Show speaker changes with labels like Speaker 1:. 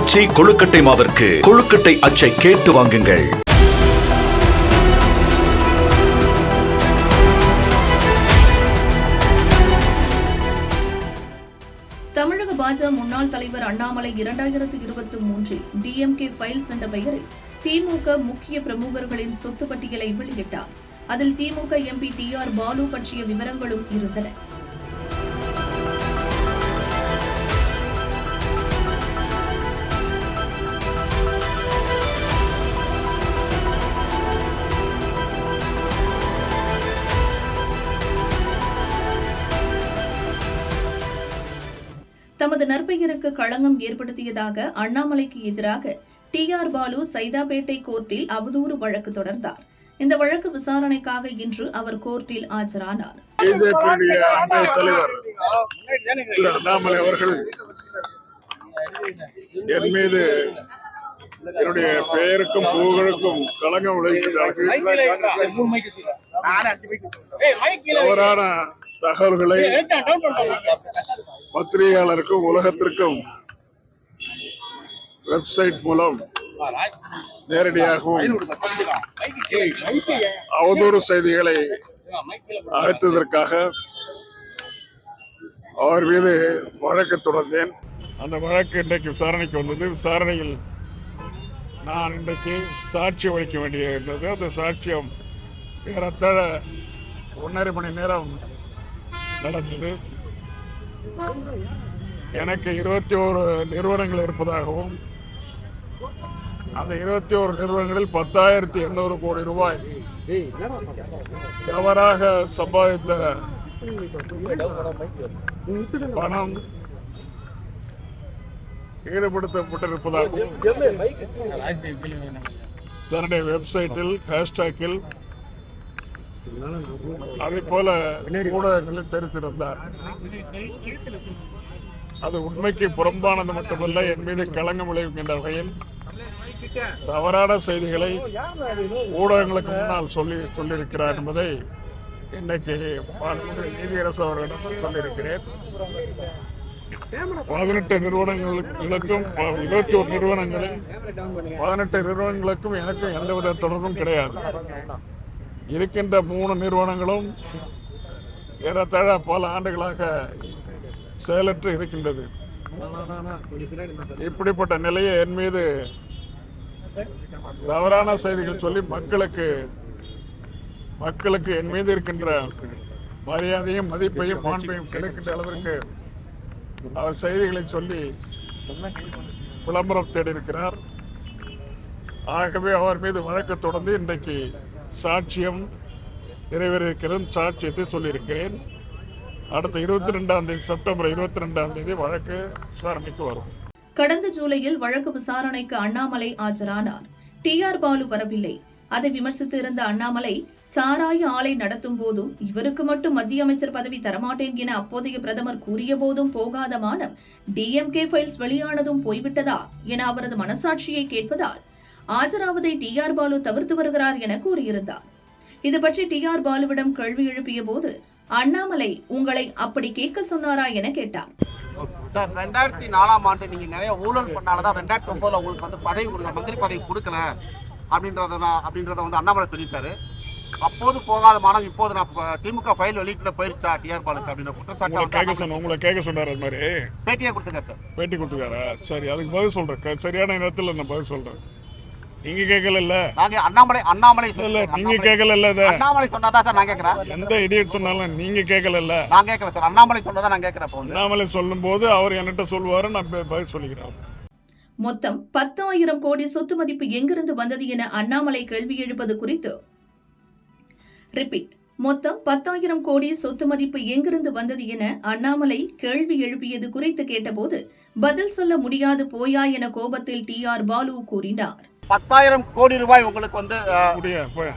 Speaker 1: ஆச்சி கொழுக்கட்டை மாவிற்கு கொழுக்கட்டை அச்சை கேட்டு வாங்குங்கள்.
Speaker 2: தமிழக பாஜக முன்னாள் தலைவர் அண்ணாமலை இரண்டாயிரத்து இருபத்தி மூன்றில் டிஎம்கே ஃபைல்ஸ் என்ற பெயரில் திமுக முக்கிய பிரமுகர்களின் சொத்து பட்டியலை வெளியிட்டார். அதில் திமுக எம்பி டி ஆர் பாலு பற்றிய விவரங்களும் இருந்தன. நற்பெயருக்கு களங்கம் ஏற்படுத்தியதாக அண்ணாமலைக்கு எதிராக டி ஆர் பாலு சைதாப்பேட்டை கோர்ட்டில் அவதூறு வழக்கு தொடர்ந்தார். இந்த வழக்கு விசாரணைக்காக இன்று அவர் கோர்ட்டில் ஆஜரானார்.
Speaker 3: அண்ணாமலை அவர்கள் என் மீது என்னுடைய பெயருக்கும் புகழுக்கும் களங்கம் விளைவிக்கிறார்கள் தவறான தகவல்களை பத்திரிகையாளருக்கும் உலகத்திற்கும் வெப்சைட் மூலம் நேரடியாகவும் அவதூறு செய்திகளை அழைத்ததற்காக அவர் மீது வழக்கு தொடர்ந்தேன். அந்த வழக்கு இன்றைக்கு விசாரணைக்கு வந்தது. விசாரணையில் நான் இன்றைக்கு சாட்சி வகிக்க வேண்டியது இருந்தது அந்த சாட்சியம் ஏறத்தாழ ஒன்றரை மணி நேரம் நடந்தது. எனக்கு இருபத்தி ஓரு நிறுவனங்கள் இருப்பதாகவும் அந்த இருபத்தி ஓரு நிறுவனங்களில் பத்தாயிரத்தி எண்ணூறு கோடி ரூபாய் தவறாக சம்பாதித்த பணம் ஈடுபடுத்தப்பட்டிருப்பதாகவும் தன்னுடைய வெப்சைட்டில் ஹேஷ்டாக்கில் அதே போல ஊடகங்களில் தெரிவித்திருந்தார் அது உண்மைக்கு புறம்பானது மட்டுமல்ல என் மீது களங்கம் விளைவிக்கின்ற வகையில் தவறான செய்திகளை ஊடகங்களுக்கு முன்னால் சொல்லி சொல்லியிருக்கிறார் என்பதை இன்னைக்கு நீதியரசு அவர்களிடம் சொல்லியிருக்கிறேன். பதினெட்டு நிறுவனங்களுக்கும் இருபத்தி ஒரு நிறுவனங்களில் பதினெட்டு நிறுவனங்களுக்கும் எனக்கும் எந்தவித தொடர்பும் கிடையாது. இருக்கின்ற மூணு நிறுவனங்களும் ஏறத்தாழ பல ஆண்டுகளாக செயலற்று இருக்கின்றது. இப்படிப்பட்ட நிலையை என் மீது தவறான செய்திகள் சொல்லி மக்களுக்கு மக்களுக்கு என் மீது இருக்கின்ற மரியாதையும் மதிப்பையும் மாண்பையும் கிடைக்கின்ற அளவிற்கு அவர் செய்திகளை சொல்லி விளம்பரம் தேடியிருக்கிறார். ஆகவே அவர் மீது வழக்கு தொடர்ந்து இன்றைக்கு சாட்சியம் நிறைவேறியிருக்கிறேன் சாட்சியத்தை சொல்லியிருக்கிறேன். அடுத்த இருபத்தி ரெண்டாம் தேதி செப்டம்பர் இருபத்தி ரெண்டாம் தேதி வழக்கு விசாரணைக்கு வரும்.
Speaker 2: கடந்த ஜூலையில் வழக்கு விசாரணைக்கு அண்ணாமலை ஆஜரானார். டி ஆர் பாலு வரவில்லை. அதை விமர்சித்து இருந்த அண்ணாமலை சாராய ஆலை நடத்தும் போதும் இவருக்கு மட்டும் மத்திய அமைச்சர் பதவி தரமாட்டேன் என அப்போதைய பிரதமர் கூறிய போதும் போகாத மானம் டிஎம்கே ஃபைல்ஸ் வெளியானதும் போய்விட்டதா என அவரது மனசாட்சியை கேட்பதால் ஆஜராவதை டி ஆர் பாலு தவிர்த்து வருகிறார் என கூறியிருந்தார். இது பற்றி டி ஆர் பாலுவிடம் கேள்வி எழுப்பிய போது அண்ணாமலை உங்களை அப்படி கேட்க சொன்னாரா? என கேட்டார்.
Speaker 4: சார் ரெண்டாயிரத்தி நாலாம் ஆண்டு நீங்க நிறைய ஊழல் பண்ணாலதான் ரெண்டாயிரத்தி ஒன்பதுல உங்களுக்கு வந்து பதவி கொடுக்கல மந்திரி பதவி கொடுக்கல அப்படின்றத அப்படின்றத வந்து அண்ணாமலை சொல்லியிருக்காரு. அப்போது போகாத மானம் இப்போது நான் திமுக ஃபைல் வெளியிட்டு போயிருச்சா டிஆர் பாலுக்கு
Speaker 3: கேட்க
Speaker 4: குற்றச்சாட்டு
Speaker 3: சொன்ன உங்களை கேட்க சொன்னார் அது மாதிரி?
Speaker 4: பேட்டியா கொடுத்துருக்காரு சார்.
Speaker 3: பேட்டி கொடுத்துருக்காரா? சரி அதுக்கு பதில் சொல்றேன். சரியான நேரத்தில் நான் பதில் சொல்றேன். நீங்க கேட்கல
Speaker 4: நாங்க அண்ணாமலை அண்ணாமலை
Speaker 3: இல்ல நீங்க கேட்கல
Speaker 4: அண்ணாமலை சொன்னதா சார் நான் கேட்கறேன்.
Speaker 3: எந்த இடியட் சொன்னாலும் நீங்க கேட்கல
Speaker 4: நான் கேட்கல சார். அண்ணாமலை சொன்னதா நான் வந்து.
Speaker 3: அண்ணாமலை சொல்லும் போது அவர் என்கிட்ட சொல்லுவாரு நான் பதில் சொல்லிக்கிறேன்.
Speaker 2: மொத்தம் பத்தாயிரம் கோடி சொத்து மதிப்பு எங்கிருந்து வந்தது என அண்ணாமலை கேள்வி எழுப்பது குறித்து. ரிப்பீட் மொத்தம் பத்தாயிரம் கோடி சொத்து மதிப்பு எங்கிருந்து வந்தது என அண்ணாமலை கேள்வி எழுப்பியது குறித்து கேட்டபோது பதில் சொல்ல முடியாது போயா என கோபத்தில் டி ஆர் பாலு கூறினார்.
Speaker 4: பத்தாயிரம் கோடி ரூபாய் உங்களுக்கு வந்து அஹ்,
Speaker 3: முடியா போய்.